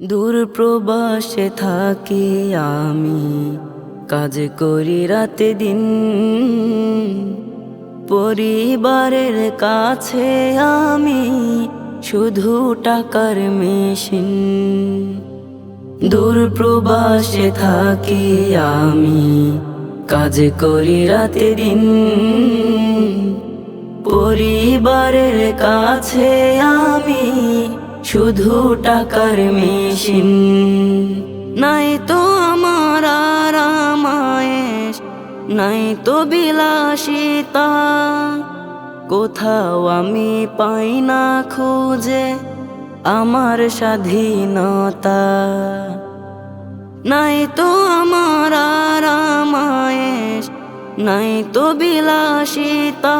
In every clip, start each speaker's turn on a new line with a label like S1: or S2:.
S1: দূর প্রবাসে থাকি আমি, কাজ করি রাতে দিন। পরিবারের কাছে আমি শুধু টাকার মেশিন। দূর প্রবাসে থাকি আমি, কাজ করি রাতে দিন। পরিবারের কাছে আমি শুধু টাকার মেশিন। নাই তো আমার আরামায়েশ নাই তো বিলাসিতা। কোথাও আমি পাই না খুঁজে আমার স্বাধীনতা। নাই তো আমার আরামায়েশ নাই তো বিলাসিতা।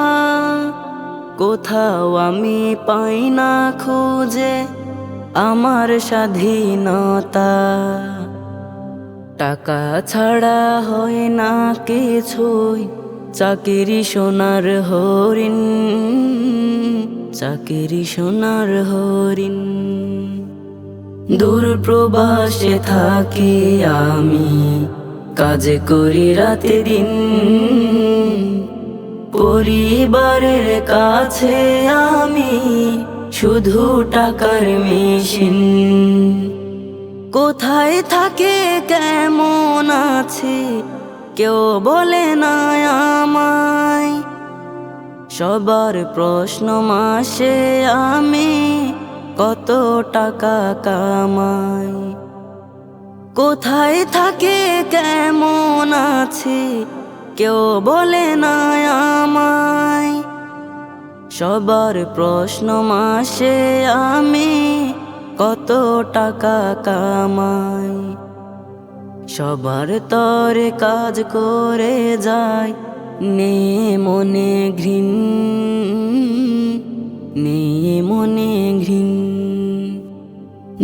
S1: কোথাও আমি পাই না খুঁজে আমার স্বাধীনতা। টাকা ছাড়া হয় না কিছুই। চাকিরি সোনার হরিণ, চাকিরি সোনার হরিণ। দূর প্রবাসে থাকি আমি, কাজ করি রাতে দিন। পরিবারের কাছে আমি শুধু টাকার মেশিন। কোথায় থাকে, কেমন আছে, কেউ বলে না আমায়। সবার প্রশ্ন মাসে আমি কত টাকা কামাই। কোথায় থাকে, কেমন আছে, কেউ বলে না আমায়। সবার প্রশ্ন মাসে আমি কত টাকা কামাই? সবার তরে কাজ করে যায় নে মনে ঘৃণ, নে মনে ঘৃণ।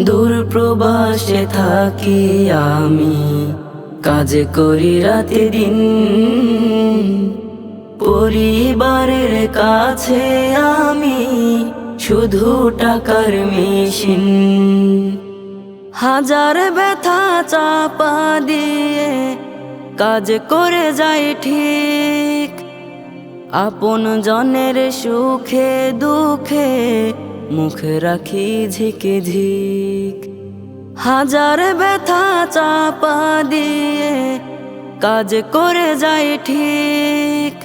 S1: দূর প্রবাসে থাকি আমি, কাজ করি রাতে দিন। পরিবারের কাছে আমি শুধু টাকার মেশিন। হাজার ব্যথা চাপা দিয়ে কাজ করে যাই ঠিক। আপন জনের সুখে দুঃখে মুখ রাখি ঝিকে ঝিক। হাজার ব্যথা চাপা দিয়ে কাজ করে যাই ঠিক।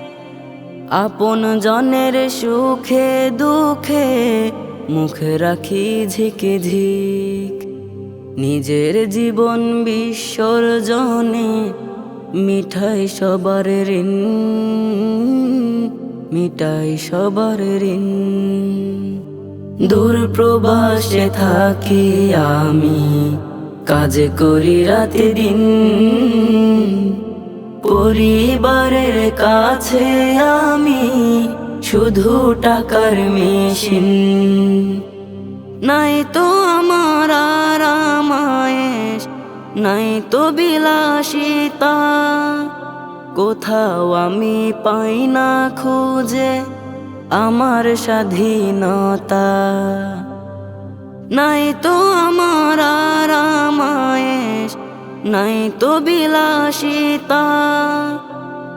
S1: আপন জনের সুখে দুঃখে মুখ রাখি ঝিকে ঝিক। নিজের জীবন বিসর্জনে মিঠাই সবার ঋণ মিটাই সবার ঋণ। দূর প্রবাসে থাকি আমি, কাজ করি রাতে দিন। পরিবারের কাছে আমি শুধু টাকার মেশিন। নাই তো আমার আরামায়েশ নাই তো বিলাসিতা। কোথাও আমি পাই না খুঁজে আমার স্বাধীনতা। নাই তো আমার আরামায়েশ নাই তো বিলাসিতা।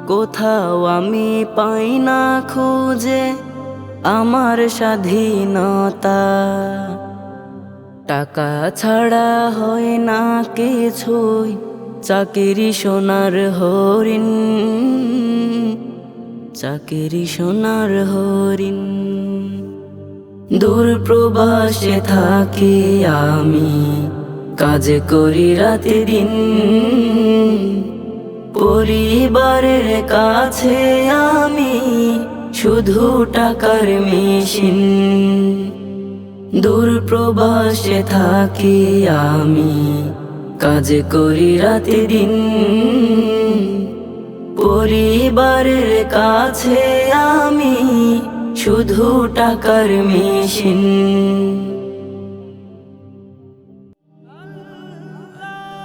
S1: কোথাও আমি পাই না খুঁজে আমার স্বাধীনতা। টাকা ছাড়া হয় না কিছুই, চাকিরি সোনার হরিণ। চাকিরি সোনার হরিণ। দূর প্রবাসে থাকি আমি। কাজ করি রাতে দিন। পরিবারের কাছে আমি শুধু টাকার মেশিন। দূর প্রবাসে থাকি আমি, কাজ করি রাতে দিন। পরিবারের কাছে আমি শুধু টাকার মেশিন।